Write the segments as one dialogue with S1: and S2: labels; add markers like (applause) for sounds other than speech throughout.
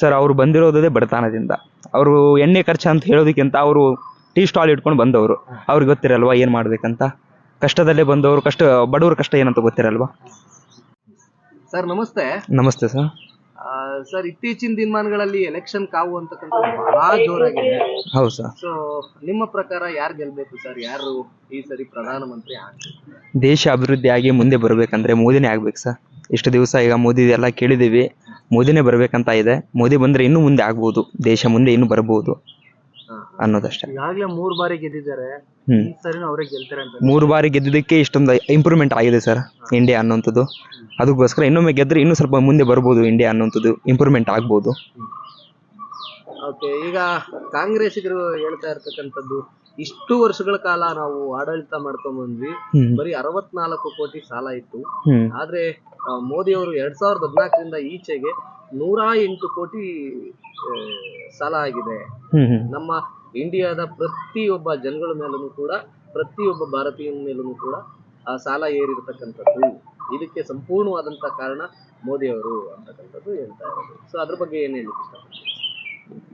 S1: Sir ಅವ್ರು ಬಂದಿರೋದೇ ಬಡತನದಿಂದ. ಅವರು ಎಣ್ಣೆ ಖರ್ಚು ಅಂತ ಹೇಳೋದಕ್ಕಿಂತ ಅವರು ಟೀ ಸ್ಟಾಲ್ ಇಟ್ಕೊಂಡು ಬಂದವರು. ಅವ್ರಿಗೆ ಗೊತ್ತಿರಲ್ವಾ ಏನು ಮಾಡ್ಬೇಕಂತ? ಕಷ್ಟದಲ್ಲೇ ಬಂದವರು ಕಷ್ಟ ಬಡವ್ರ ಕಷ್ಟ ಏನಂತ ಗೊತ್ತಿರಲ್ವಾ?
S2: ಸರ್ ನಮಸ್ತೆ.
S1: ನಮಸ್ತೆ ಸರ್.
S2: ಸರ್ ಇತ್ತೀಚಿನ ದಿನಮಾನಗಳಲ್ಲಿ ಎಲೆಕ್ಷನ್ ಕಾವು ಅಂತಕ್ಕಂಥ ಬಹಳ ಜೋರಾಗಿದೆ.
S1: ಹೌದು ಸರ್.
S2: ಸೊ ನಿಮ್ಮ ಪ್ರಕಾರ ಯಾರು ಗೆಲ್ಬೇಕು ಸರ್? ಯಾರು ಈ ಸರಿ ಪ್ರಧಾನಮಂತ್ರಿ ಆಗ್ಬೇಕು?
S1: ದೇಶ ಅಭಿವೃದ್ಧಿ ಆಗಿ ಮುಂದೆ ಬರ್ಬೇಕಂದ್ರೆ ಮೋದಿನೇ ಆಗ್ಬೇಕು ಸರ್. ಇಷ್ಟು ದಿವಸ ಈಗ ಮೋದಿ ಎಲ್ಲ ಕೇಳಿದೀವಿ ಮೋದಿನೇ ಬರಬೇಕಂತ ಇದೆ. ಮೋದಿ ಬಂದ್ರೆ ಇನ್ನು ಮುಂದೆ ಆಗ್ಬೋದು. ದೇಶ ಮುಂದೆ ಇನ್ನು ಬರ್ಬೋದು ಅನ್ನೋದಷ್ಟೇ.
S2: ಈಗಾಗಲೇ ಮೂರು ಬಾರಿ ಗೆದ್ದಿದ್ದಾರೆ.
S1: ಹ್ಮ್.
S2: ಈ ಸರಿನೂ ಅವರೇ ಗೆಲ್ತಾರೆ ಅಂತ
S1: ಮೂರು ಬಾರಿ ಗೆದ್ದಿದ್ದಕ್ಕೆ ಇಷ್ಟೊಂದು ಇಂಪ್ರೂವ್ಮೆಂಟ್ ಆಗಿದೆ ಸರ್ ಇಂಡಿಯಾ ಅನ್ನೋಂಥದ್ದು ಅದಕ್ಕೋಸ್ಕರ ಇನ್ನೊಮ್ಮೆ ಗೆದ್ರೆ ಇನ್ನೂ ಸ್ವಲ್ಪ ಮುಂದೆ ಬರ್ಬೋದು ಇಂಡಿಯಾ ಅನ್ನೋಂಥದ್ದು ಇಂಪ್ರೂವ್ಮೆಂಟ್ ಆಗ್ಬೋದು.
S2: ಓಕೆ ಈಗ ಕಾಂಗ್ರೆಸ್ ಹೇಳ್ತಾ ಇರ್ತಕ್ಕಂಥದ್ದು ಇಷ್ಟು ವರ್ಷಗಳ ಕಾಲ ನಾವು ಆಡಳಿತ ಮಾಡ್ಕೊಂಡ್ ಬಂದ್ವಿ. ಬರೀ ಅರವತ್ನಾಲ್ಕು ಕೋಟಿ ಸಾಲ ಇತ್ತು. ಆದ್ರೆ ಮೋದಿ ಅವರು ಎರಡ್ ಸಾವಿರದ ಹದಿನಾಲ್ಕರಿಂದ ಈಚೆಗೆ ನೂರ ಎಂಟು ಕೋಟಿ ಆ, ಸಾಲ ಆಗಿದೆ. ನಮ್ಮ ಇಂಡಿಯಾದ ಪ್ರತಿಯೊಬ್ಬ ಜನಗಳ ಮೇಲೂ ಕೂಡ ಪ್ರತಿಯೊಬ್ಬ ಭಾರತೀಯನ ಮೇಲೂ ಕೂಡ ಆ ಸಾಲ ಏರಿರತಕ್ಕಂಥದ್ದು. ಇದಕ್ಕೆ ಸಂಪೂರ್ಣವಾದಂತ ಕಾರಣ ಮೋದಿ ಅವರು ಅಂತಕ್ಕಂಥದ್ದು ಹೇಳ್ತಾ ಇರೋದು. ಸೊ ಅದ್ರ ಬಗ್ಗೆ ಏನ್ ಹೇಳಿ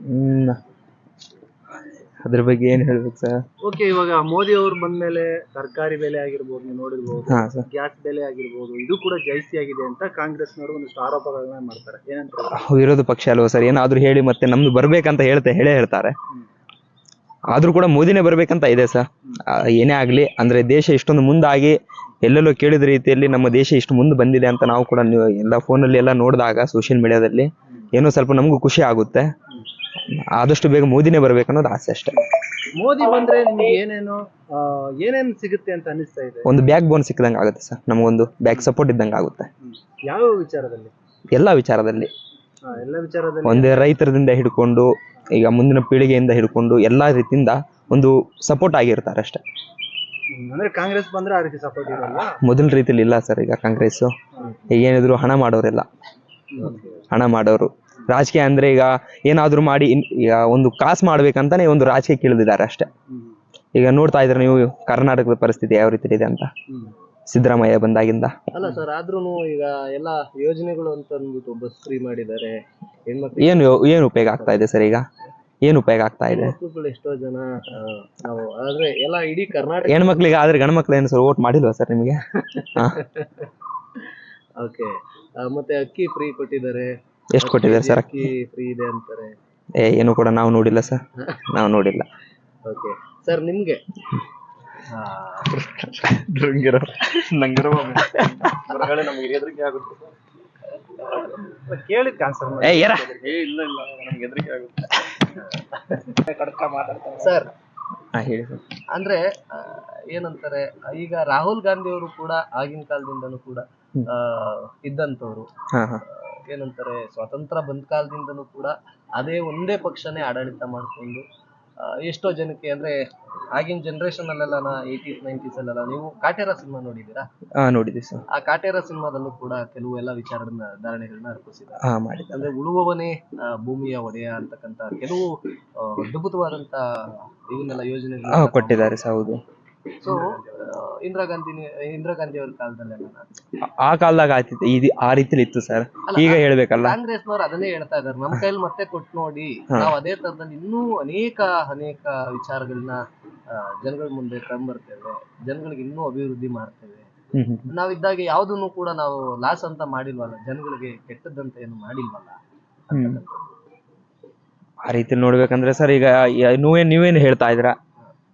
S1: ಹ್ಮ್. ಅದ್ರ ಬಗ್ಗೆ ಏನ್ ಹೇಳ್ಬೇಕು ಸರ್
S2: ಓಕೆ ಇವಾಗ ಮೋದಿ ಅವರು ಬಂದ್ಮೇಲೆ ತರಕಾರಿ ಬೆಲೆ ಆಗಿರ್ಬೋದು ನೀವು ನೋಡಿರ್ಬೋದು
S1: ಹಾ ಸರ್
S2: ಗ್ಯಾಸ್ ಬೆಲೆ ಆಗಿರ್ಬೋದು ಇದು ಕೂಡ ಜಾಸ್ತಿ ಆಗಿದೆ ಅಂತ ಕಾಂಗ್ರೆಸ್ನವರು ಒಂದಿಷ್ಟು ಆರೋಪಗಳನ್ನ ಮಾಡ್ತಾರೆ. ಏನಂತ
S1: ವಿರೋಧ ಪಕ್ಷ ಅಲ್ವಾ ಸರ್ ಏನಾದ್ರೂ ಹೇಳಿ ಮತ್ತೆ ನಮ್ದು ಬರ್ಬೇಕಂತ ಹೇಳ್ತಾರೆ ಹೇಳೇ ಹೇಳ್ತಾರೆ. ಆದ್ರೂ ಕೂಡ ಮೋದಿನೇ ಬರ್ಬೇಕಂತ ಇದೆ ಸರ್ ಆ, ಏನೇ ಆಗ್ಲಿ ಅಂದ್ರೆ ದೇಶ ಇಷ್ಟೊಂದು ಮುಂದಾಗಿ ಎಲ್ಲೆಲ್ಲೋ ಕೇಳಿದ ರೀತಿಯಲ್ಲಿ ನಮ್ಮ ದೇಶ ಇಷ್ಟು ಮುಂದೆ ಬಂದಿದೆ ಅಂತ ನಾವು ಕೂಡ ನೀವು ಎಲ್ಲ ಫೋನಲ್ಲಿ ಎಲ್ಲ ನೋಡಿದಾಗ ಸೋಷಿಯಲ್ ಮೀಡಿಯಾದಲ್ಲಿ ಏನೋ ಸ್ವಲ್ಪ ನಮಗೂ ಖುಷಿ ಆಗುತ್ತೆ. ಆದಷ್ಟು ಬೇಗ ಮೋದಿನೇ ಬರ್ಬೇಕನ್ನೋದು ಆಸೆ ಅಷ್ಟೇ.
S2: ಮೋದಿ ಬಂದ್ರೆ ನಿಮ್ಗೆ ಏನೇನು ಆ, ಏನೇನ್ ಸಿಗುತ್ತೆ ಅಂತ ಅನಿಸ್ತಾ ಇದೆ?
S1: ಒಂದು ಬ್ಯಾಕ್ ಬೋನ್ ಸಿಕ್ಕದಂಗೆ ಆಗುತ್ತೆ ಸರ್. ನಮಗೊಂದು ಬ್ಯಾಕ್ ಸಪೋರ್ಟ್ ಇದ್ದಂಗೆ ಆಗುತ್ತೆ.
S2: ಯಾವ ವಿಚಾರದಲ್ಲಿ?
S1: ಎಲ್ಲ ವಿಚಾರದಲ್ಲಿ.
S2: ಆ, ಎಲ್ಲ ವಿಚಾರದಲ್ಲಿ?
S1: ಒಂದೇ ರೈತರದಿಂದ ಹಿಡ್ಕೊಂಡು ಈಗ ಮುಂದಿನ ಪೀಳಿಗೆಯಿಂದ ಹಿಡ್ಕೊಂಡು ಎಲ್ಲಾ ರೀತಿಯಿಂದ ಒಂದು ಸಪೋರ್ಟ್ ಆಗಿರ್ತಾರೆ ಅಷ್ಟೇ.
S2: ಹ್ಮ್, ಅಂದ್ರೆ ಕಾಂಗ್ರೆಸ್ ಬಂದ್ರೆ ಆ ರೀತಿ ಸಪೋರ್ಟ್ ಇರಲ್ಲ?
S1: ಮೊದಲ ರೀತಿಲಿ ಇಲ್ಲ ಸರ್ ಈಗ ಕಾಂಗ್ರೆಸ್ ಈಗ ಏನಿದ್ರು ಹಣ ಮಾಡೋರೆಲ್ಲ. ಹಣ ಮಾಡೋರು. ರಾಜಕೀಯ ಅಂದ್ರೆ ಈಗ ಏನಾದ್ರೂ ಮಾಡಿ ಒಂದು ಕಾಸು ಮಾಡ್ಬೇಕಂತಾನೆ ಒಂದು ರಾಜಕೀಯ ಕೇಳಿದಿದ್ದಾರೆ ಅಷ್ಟೇ. ಈಗ ನೋಡ್ತಾ ಇದ್ರೆ ನೀವು ಕರ್ನಾಟಕದ ಪರಿಸ್ಥಿತಿ ಯಾವ ರೀತಿ ಇದೆ ಅಂತ? ಸಿದ್ದರಾಮಯ್ಯ ಬಂದಾಗಿಂದ.
S2: ಅಲ್ಲ ಸರ್ ಆದ್ರೂನು ಈಗ ಎಲ್ಲ ಯೋಜನೆಗಳು ಅಂತ ಅಂದ್ಬಿಟ್ಟು ಬಸ್ ಫ್ರೀ ಮಾಡಿದ್ದಾರೆ.
S1: ಏನು ಏನು ಉಪಯೋಗ ಆಗ್ತಾ ಇದೆ ಸರ್ ಈಗ? ಏನು ಉಪಯೋಗ ಆಗ್ತಾ ಇದೆ?
S2: ಎಷ್ಟೋ ಜನ ನಾವು ಆದ್ರೆ ಎಲ್ಲ ಇಡೀ ಕರ್ನಾಟಕ
S1: ಹೆಣ್ಮಕ್ಳಿಗೆ ಆದ್ರೆ ಗಂಡ್ಮಕ್ಳು ಏನು ಸರ್ ಓಟ್ ಮಾಡಿಲ್ವಾ ಸರ್ ನಿಮಗೆ? (laughs)
S2: ಓಕೆ ಮತ್ತೆ ಅಕ್ಕಿ ಫ್ರೀ ಕೊಟ್ಟಿದ್ದಾರೆ.
S1: ಎಷ್ಟು ಕೊಟ್ಟಿದ್ದಾರೆ ಸರ್?
S2: ಅಕ್ಕಿ ಫ್ರೀ ಇದೆ ಅಂತಾರೆ?
S1: ಏ ಏನು ಕೂಡ ನಾವು ನೋಡಿಲ್ಲ ಸರ್. ನಾವು ನೋಡಿಲ್ಲ.
S2: ಓಕೆ ಸರ್ ನಿಮ್ಗೆ? ಆ, ಕೇಳಿದ್ ಆನ್ಸರ್
S1: ಏ ಏರ
S2: ಸರ್
S1: ಹಾ. ಹೇಳಿ ಸರ್
S2: ಅಂದ್ರೆ ಆ, ಏನಂತಾರೆ ಈಗ ರಾಹುಲ್ ಗಾಂಧಿ ಅವರು ಕೂಡ ಆಗಿನ ಕಾಲದಿಂದನೂ ಕೂಡ ಆ, ಇದ್ದಂಥವ್ರು.
S1: ಹಾ ಹಾ.
S2: ಏನಂತಾರೆ ಸ್ವಾತಂತ್ರ್ಯ ಬಂದ ಕಾಲದಿಂದನೂ ಕೂಡ ಅದೇ ಒಂದೇ ಪಕ್ಷನೇ ಆಡಳಿತ ಮಾಡಿಕೊಂಡು ಎಷ್ಟೋ ಜನಕ್ಕೆ ಅಂದ್ರೆ ಆಗಿನ ಜನರೇಷನ್ ಅಲ್ಲೆಲ್ಲ ನಾ ಏಯ್ಟೀಸ್ ನೈಂಟೀಸ್ ಅಲ್ಲೆಲ್ಲ ನೀವು ಕಾಟೇರ ಸಿನಿಮಾ
S1: ನೋಡಿದೀರಾ ನೋಡಿದ್ವಿ ಸರ್.
S2: ಆ ಕಾಟೇರ ಸಿನಿಮಾದಲ್ಲೂ ಕೂಡ ಕೆಲವು ಎಲ್ಲ ವಿಚಾರಗಳನ್ನ ಧಾರಣೆಗಳನ್ನ ಅರ್ಪಿಸಿದ್ದಾರೆ. ಅಂದ್ರೆ ಉಳುವವನೇ ಭೂಮಿಯ ಒಡೆಯ ಅಂತಕ್ಕಂತ ಕೆಲವು ಅದ್ಭುತವಾದಂತ ಇವನ್ನೆಲ್ಲ ಯೋಜನೆ
S1: ಕೊಟ್ಟಿದ್ದಾರೆ ಸರ್ ಹೌದು.
S2: ಸೊ ಇಂದಿರಾ ಗಾಂಧಿ ಇಂದಿರಾ ಗಾಂಧಿ ಅವ್ರ ಕಾಲದಲ್ಲೆಲ್ಲ
S1: ಆ ಕಾಲದಾಗ ಆಯ್ತಿತ್ತು ಇದು ಆ ರೀತಿಲಿ ಇತ್ತು ಸರ್ ಈಗ ಹೇಳ್ಬೇಕಲ್ಲ?
S2: ಕಾಂಗ್ರೆಸ್ನವ್ರು ಅದನ್ನೇ ಹೇಳ್ತಾ ಇದಾರೆ ನಮ್ ಕೈಲಿ ಮತ್ತೆ ಕೊಟ್ಟು ನೋಡಿ ನಾವು ಅದೇ ತರದಲ್ಲಿ ಇನ್ನೂ ಅನೇಕ ಅನೇಕ ವಿಚಾರಗಳನ್ನ ಜನಗಳ ಮುಂದೆ ತಂಬರ್ತೇವೆ ಜನಗಳಿಗೆ ಇನ್ನೂ ಅಭಿವೃದ್ಧಿ ಮಾಡ್ತೇವೆ. ನಾವಿದ್ದಾಗ ಯಾವ್ದನ್ನು ಕೂಡ ನಾವು ಲಾಸ್ ಅಂತ ಮಾಡಿಲ್ವಲ್ಲ ಜನಗಳಿಗೆ ಕೆಟ್ಟದ್ದಂತ ಏನು ಮಾಡಿಲ್ವಲ್ಲ.
S1: ಆ ರೀತಿ ನೋಡ್ಬೇಕಂದ್ರೆ ಸರ್ ಈಗ ನೀವೇನ್ ನೀವೇನು ಹೇಳ್ತಾ ಇದ್ದೀರಾ?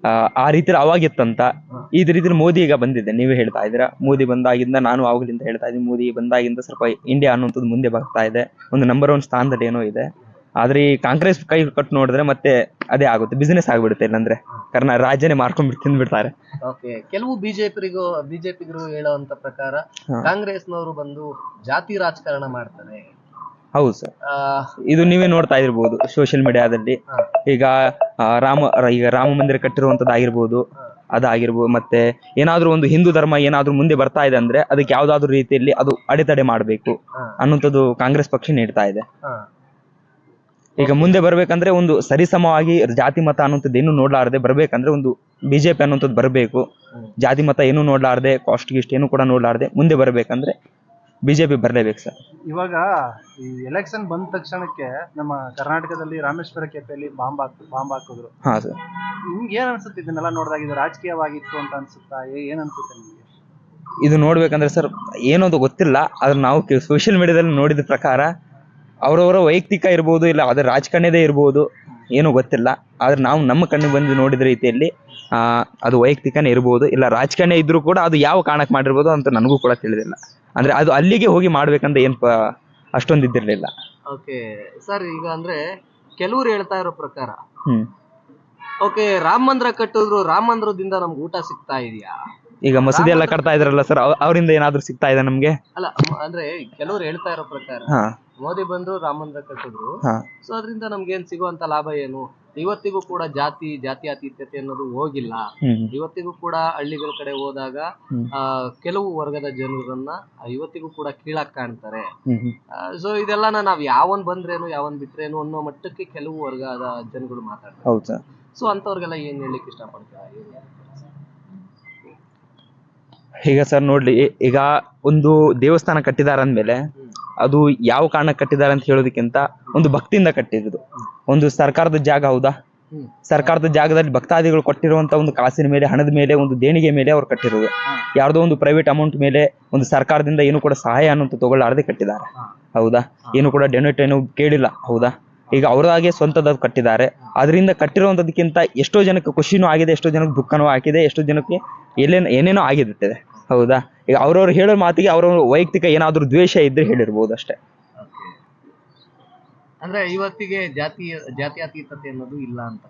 S1: ಆ, ಆ ರೀತಿಲಿ ಅವಾಗಿತ್ತಂತ ಈ ರೀತಿ ಮೋದಿ ಈಗ ಬಂದಿದೆ. ನೀವೇ ಹೇಳ್ತಾ ಇದ್ದೀರಾ? ಮೋದಿ ಬಂದಾಗಿಂದ ನಾನು ಅವಾಗಲಿಂದ ಹೇಳ್ತಾ ಇದ್ದೀನಿ. ಮೋದಿ ಬಂದಾಗಿಂದ ಸ್ವಲ್ಪ ಇಂಡಿಯಾ ಅನ್ನುವಂಥದ್ದು ಮುಂದೆ ಬರ್ತಾ ಇದೆ. ಒಂದು ನಂಬರ್ ಒನ್ ಸ್ಥಾನದಲ್ಲಿ ಏನೋ ಇದೆ. ಆದ್ರೆ ಈ ಕಾಂಗ್ರೆಸ್ ಕೈ ಕಟ್ಟು ನೋಡಿದ್ರೆ ಮತ್ತೆ ಅದೇ ಆಗುತ್ತೆ. ಬಿಸ್ನೆಸ್ ಆಗ್ಬಿಡುತ್ತೆ ಇಲ್ಲಾಂದ್ರೆ. ಕಾರಣ ರಾಜ್ಯನೇ ಮಾರ್ಕೊಂಡ್ಬಿಟ್ಟು ತಿಂದ್ಬಿಡ್ತಾರೆ.
S2: ಓಕೆ ಕೆಲವು ಬಿಜೆಪಿಗೂ ಬಿಜೆಪಿಗರು ಹೇಳುವಂತ ಪ್ರಕಾರ. ಕಾಂಗ್ರೆಸ್ನವರು ಬಂದು ಜಾತಿ ರಾಜಕಾರಣ ಮಾಡ್ತಾರೆ.
S1: ಹೌದು ಸರ್. ಇದು ನೀವೇ ನೋಡ್ತಾ ಇರ್ಬೋದು ಸೋಷಿಯಲ್ ಮೀಡಿಯಾದಲ್ಲಿ ಈಗ ರಾಮ ಈಗ ರಾಮ ಮಂದಿರ ಕಟ್ಟಿರುವಂತದ್ದು ಆಗಿರ್ಬೋದು ಅದಾಗಿರ್ಬೋದು ಮತ್ತೆ ಏನಾದ್ರೂ ಒಂದು ಹಿಂದೂ ಧರ್ಮ ಏನಾದ್ರೂ ಮುಂದೆ ಬರ್ತಾ ಇದೆ ಅಂದ್ರೆ ಅದಕ್ಕೆ ಯಾವ್ದಾದ್ರು ರೀತಿಯಲ್ಲಿ ಅದು ಅಡೆತಡೆ ಮಾಡಬೇಕು. ಅನ್ನುವಂಥದ್ದು ಕಾಂಗ್ರೆಸ್ ಪಕ್ಷ ನೀಡ್ತಾ ಇದೆ. ಈಗ ಮುಂದೆ ಬರ್ಬೇಕಂದ್ರೆ ಒಂದು ಸರಿಸಮವಾಗಿ ಜಾತಿ ಮತ ಅನ್ನುವಂಥದ್ದು ಏನು ನೋಡ್ಲಾರದೆ ಬರ್ಬೇಕಂದ್ರೆ ಒಂದು ಬಿಜೆಪಿ ಅನ್ನುವಂಥದ್ದು ಬರಬೇಕು. ಜಾತಿ ಮತ ಏನು ನೋಡ್ಲಾರ್ದೆ ಕಾಸ್ಟ್ ಗಿಸ್ಟ್ ಏನು ಕೂಡ ನೋಡ್ಲಾರ್ದೆ ಮುಂದೆ ಬರ್ಬೇಕಂದ್ರೆ ಬಿಜೆಪಿ ಬರಲೇಬೇಕು ಸರ್.
S3: ಇವಾಗ ಈ ಎಲೆಕ್ಷನ್ ಬಂದ ತಕ್ಷಣಕ್ಕೆ ನಮ್ಮ ಕರ್ನಾಟಕದಲ್ಲಿ ರಾಮೇಶ್ವರ ಕೆಪೆಯಲ್ಲಿ ಬಾಂಬ್ ಹಾಕ್ ಬಾಂಬ್ ಹಾಕಿದ್ರು.
S1: ಹಾ ಸರ್.
S3: ನಿಮ್ಗೆ ಏನ್ ಅನ್ಸುತ್ತೆ ಇದನ್ನೆಲ್ಲ ನೋಡಿದಾಗ? ಇದು ರಾಜಕೀಯವಾಗಿತ್ತು ಅಂತ ಅನ್ಸುತ್ತಾ? ಏ- ಏನ್ ಅನ್ಸುತ್ತೆ ನಿಮ್ಗೆ?
S1: ಇದು ನೋಡ್ಬೇಕಂದ್ರೆ ಸರ್ ಏನೋದು ಗೊತ್ತಿಲ್ಲ. ಆದ್ರೆ ನಾವು ಸೋಷಿಯಲ್ ಮೀಡಿಯಾದಲ್ಲಿ ನೋಡಿದ ಪ್ರಕಾರ ಅವರವರ ವೈಯಕ್ತಿಕ ಇರ್ಬೋದು ಇಲ್ಲ ಅದರ ರಾಜಕಾರಣದೇ ಇರ್ಬೋದು ಏನೂ ಗೊತ್ತಿಲ್ಲ. ಆದ್ರೆ ನಾವು ನಮ್ಮ ಕಣ್ಣಿಗೆ ಬಂದು ನೋಡಿದ ರೀತಿಯಲ್ಲಿ ಅದು ವೈಯಕ್ತಿಕನೇ ಇರ್ಬೋದು ಇಲ್ಲ ರಾಜಕಾರಣಿ ಇದ್ರೂ ಕೂಡ ಅದು ಯಾವ ಕಾರಣಕ್ಕೆ ಮಾಡಿರ್ಬೋದು ಅಂತ ನನಗೂ ಕೂಡ ತಿಳಿದಿಲ್ಲ. ಅಂದ್ರೆ ಅದು ಅಲ್ಲಿಗೆ ಹೋಗಿ ಮಾಡ್ಬೇಕಂತ ಏನು ಪ ಅಷ್ಟೊಂದು ಇದ್ದಿರಲಿಲ್ಲ
S2: ಓಕೆ ಸರ್ ಈಗ ಅಂದ್ರೆ ಕೆಲವ್ರು ಹೇಳ್ತಾ ಇರೋ ಪ್ರಕಾರ
S1: ಹ್ಮ್.
S2: ಓಕೆ ರಾಮ ಮಂದಿರ ಕಟ್ಟಿದ್ರು ರಾಮ ಮಂದಿರದಿಂದ ನಮ್ಗೆ ಊಟ ಸಿಗ್ತಾ ಇದೆಯಾ?
S1: ಈಗ ಮಸೀದಿ ಎಲ್ಲ ಕಟ್ತಾ ಇದ್ರಲ್ಲ ಸರ್ ಅವರಿಂದ ಏನಾದ್ರೂ ಸಿಗ್ತಾ ಇದೆ ನಮ್ಗೆ?
S2: ಅಲ್ಲ ಮ- ಅಂದ್ರೆ ಕೆಲವ್ರು ಹೇಳ್ತಾ ಇರೋ ಪ್ರಕಾರ
S1: ಹಾ.
S2: ಮೋದಿ ಬಂದ್ರು ರಾಮ ಮಂದಿರ ಕಟ್ಟಿದ್ರು
S1: ಹಾ.
S2: ಸೊ ಅದರಿಂದ ನಮ್ಗೆ ಏನ್ ಸಿಗುವಂತ ಲಾಭ ಏನು? ಇವತ್ತಿಗೂ ಕೂಡ ಜಾತಿ ಜಾತ್ಯಾತೀತತೆ ಅನ್ನೋದು ಹೋಗಿಲ್ಲ. ಇವತ್ತಿಗೂ ಕೂಡ ಹಳ್ಳಿಗಳ ಕಡೆ ಹೋದಾಗ ಆ, ಕೆಲವು ವರ್ಗದ ಜನರನ್ನ ಇವತ್ತಿಗೂ ಕೂಡ ಕೀಳಾಗಿ ಕಾಣ್ತಾರೆ. ಸೊ ಇದೆಲ್ಲನ ನಾವ್ ಯಾವನ್ ಬಂದ್ರೇನು ಯಾವನ್ ಬಿಟ್ರೇನು ಅನ್ನೋ ಮಟ್ಟಕ್ಕೆ ಕೆಲವು ವರ್ಗದ ಜನಗಳು ಮಾತಾಡ್ತಾರೆ. ಸೊ ಅಂತವ್ರಿಗೆಲ್ಲ ಏನ್ ಹೇಳಲಿಕ್ಕೆ ಇಷ್ಟಪಡ್ತೀರಾ?
S1: ಈಗ ಸರ್ ನೋಡ್ಲಿ ಈಗ ಒಂದು ದೇವಸ್ಥಾನ ಕಟ್ಟಿದಾರ ಅಂದ್ಮೇಲೆ. ಅದು ಯಾವ ಕಾರಣಕ್ಕೆ ಕಟ್ಟಿದ್ದಾರೆ ಅಂತ ಹೇಳೋದಕ್ಕಿಂತ ಒಂದು ಭಕ್ತಿಯಿಂದ ಕಟ್ಟಿರೋದು. ಒಂದು ಸರ್ಕಾರದ ಜಾಗ ಹೌದಾ? ಸರ್ಕಾರದ ಜಾಗದಲ್ಲಿ ಭಕ್ತಾದಿಗಳು ಕೊಟ್ಟಿರುವಂತ ಒಂದು ಕಾಸಿನ ಮೇಲೆ ಹಣದ ಮೇಲೆ ಒಂದು ದೇಣಿಗೆ ಮೇಲೆ ಅವ್ರು ಕಟ್ಟಿರೋದು. ಯಾರ್ದೋ ಒಂದು ಪ್ರೈವೇಟ್ ಅಮೌಂಟ್ ಮೇಲೆ ಒಂದು ಸರ್ಕಾರದಿಂದ ಏನು ಕೂಡ ಸಹಾಯ ಅನ್ನೋದು ತಗೊಳ್ಳಾರದೆ ಕಟ್ಟಿದ್ದಾರೆ. ಹೌದಾ? ಏನು ಕೂಡ ಡೊನೇಟ್ ಏನು ಕೇಳಿಲ್ಲ. ಹೌದಾ? ಈಗ ಅವ್ರದಾಗೆ ಸ್ವಂತದ ಕಟ್ಟಿದ್ದಾರೆ. ಅದರಿಂದ ಕಟ್ಟಿರುವಂತದಕ್ಕಿಂತ ಎಷ್ಟೋ ಜನಕ್ಕೆ ಖುಷಿನೂ ಆಗಿದೆ ಎಷ್ಟೋ ಜನಕ್ಕೆ ದುಃಖನೂ ಆಗಿದೆ ಎಷ್ಟೋ ಜನಕ್ಕೆ ಎಲ್ಲೇನೋ ಏನೇನೋ ಆಗಿರುತ್ತದೆ ಹೌದಾ? ಈಗ ಅವ್ರವ್ರು ಹೇಳೋ ಮಾತಿಗೆ ಅವ್ರವ್ರ ವೈಯಕ್ತಿಕ ಏನಾದರೂ ದ್ವೇಷ ಇದ್ರೆ ಹೇಳಿರ್ಬೋದು ಅಷ್ಟೇ.
S2: ಅಂದ್ರೆ ಇವತ್ತಿಗೆ ಜಾತಿ ಜಾತ್ಯಾತೀತತೆ ಅನ್ನೋದು ಇಲ್ಲ ಅಂತ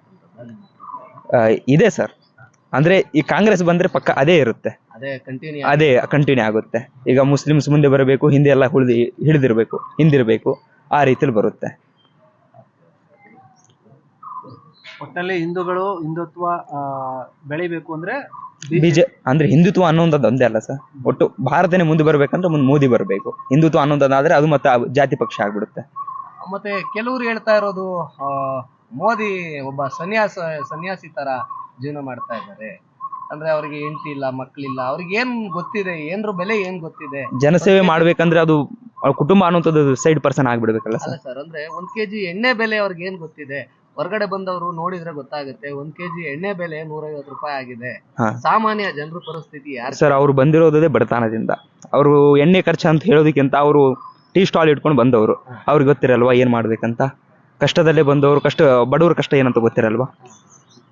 S1: ಆ, ಇದೆ ಸರ್. ಅಂದ್ರೆ ಈ ಕಾಂಗ್ರೆಸ್ ಬಂದ್ರೆ ಪಕ್ಕ ಅದೇ ಇರುತ್ತೆ.
S2: ಅದೇ ಕಂಟಿನ್ಯೂ
S1: ಅದೇ ಕಂಟಿನ್ಯೂ ಆಗುತ್ತೆ. ಈಗ ಮುಸ್ಲಿಮ್ಸ್ ಮುಂದೆ ಬರಬೇಕು ಹಿಂದೆ ಎಲ್ಲ ಉಳಿದು ಹಿಡಿದಿರಬೇಕು ಹಿಂದಿರ್ಬೇಕು ಆ ರೀತಿಲಿ ಬರುತ್ತೆ.
S3: ಒಟ್ಟಲ್ಲಿ ಹಿಂದೂಗಳು ಹಿಂದುತ್ವ ಆ, ಬೆಳಿಬೇಕು ಅಂದ್ರೆ
S1: ಬಿಜೆ ಅಂದ್ರೆ ಹಿಂದುತ್ವ ಅನ್ನೋಂಥದ್ದು ಒಂದೇ ಅಲ್ಲ ಸರ್. ಒಟ್ಟು ಭಾರತನೇ ಮುಂದೆ ಬರ್ಬೇಕಂದ್ರೆ ಮುಂದೆ ಮೋದಿ ಬರಬೇಕು. ಹಿಂದುತ್ವ ಅನ್ನೋದಾದ್ರೆ ಅದು ಮತ್ತೆ ಆ ಜಾತಿ ಪಕ್ಷ ಆಗ್ಬಿಡುತ್ತೆ.
S2: ಮತ್ತೆ ಕೆಲವರು ಹೇಳ್ತಾ ಇರೋದು ಆ, ಮೋದಿ ಒಬ್ಬ ಸನ್ಯಾಸ ಸನ್ಯಾಸಿ ತರ ಜೀವನ ಮಾಡ್ತಾ ಇದ್ದಾರೆ. ಅಂದ್ರೆ ಅವ್ರಿಗೆ ಹೆಂಡತಿ ಇಲ್ಲ ಮಕ್ಕಳಿಲ್ಲ ಅವ್ರಿಗೆ ಏನ್ ಗೊತ್ತಿದೆ ಏನ್ರ ಬೆಲೆ ಏನ್ ಗೊತ್ತಿದೆ?
S1: ಜನಸೇವೆ ಮಾಡ್ಬೇಕಂದ್ರೆ ಅದು ಅವ್ರ ಕುಟುಂಬ ಅನ್ನೋಂಥದ್ದು ಸೈಡ್ ಪರ್ಸನ್ ಆಗ್ಬಿಡ್ಬೇಕಲ್ಲ
S2: ಅಲ್ಲ
S1: ಸರ್.
S2: ಸರ್ ಅಂದ್ರೆ ಒಂದ್ ಕೆಜಿ ಎಣ್ಣೆ ಬೆಲೆ ಅವ್ರಿಗೆ ಏನ್ ಗೊತ್ತಿದೆ? ಹೊರಗಡೆ ಬಂದವರು ನೋಡಿದ್ರೆ ಗೊತ್ತಾಗುತ್ತೆ ಒಂದ್ ಕೆಜಿ ಎಣ್ಣೆ ಬೆಲೆ ನೂರೈವತ್ತು ರೂಪಾಯಿ ಆಗಿದೆ.
S1: ಹಾ.
S2: ಸಾಮಾನ್ಯ ಜನರ ಪರಿಸ್ಥಿತಿ ಯಾರು
S1: ಸರ್ ಅವ್ರು ಬಂದಿರೋದೇ ಬಡತನದಿಂದ. ಅವರು ಎಣ್ಣೆ ಖರ್ಚು ಅಂತ ಹೇಳೋದಕ್ಕಿಂತ ಅವರು ಟೀ ಸ್ಟಾಲ್ ಇಟ್ಕೊಂಡು ಬಂದವರು. ಅವ್ರಿಗೆ ಗೊತ್ತಿರಲ್ವಾ ಏನ್ ಮಾಡ್ಬೇಕಂತ? ಕಷ್ಟದಲ್ಲೇ ಬಂದವರು ಕಷ್ಟ ಬಡವ್ರ ಕಷ್ಟ ಏನಂತ ಗೊತ್ತಿರಲ್ವಾ?